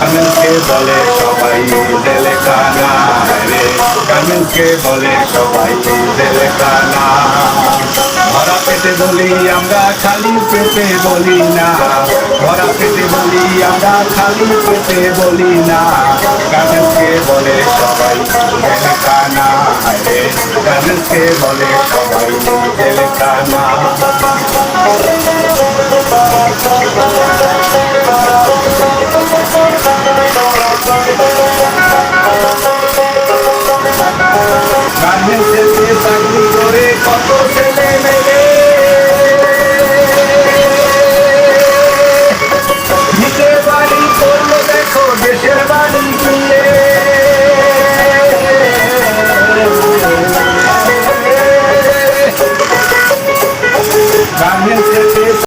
গার্মেন্টসকে বলে সবাই জেলেখানা, রে। গার্মেন্টসকে বলে সবাই জেলেখানা। ভরা পেটে বলি আমরা, খালি পেটে বলি না। ভরা পেটে বলি আমরা, খালি পেটে বলি না। গার্মেন্টসকে বলে সবাই জেলেখানা, রে। গার্মেন্টসকে বলে সবাই জেলেখানা। গার্মেন্টসের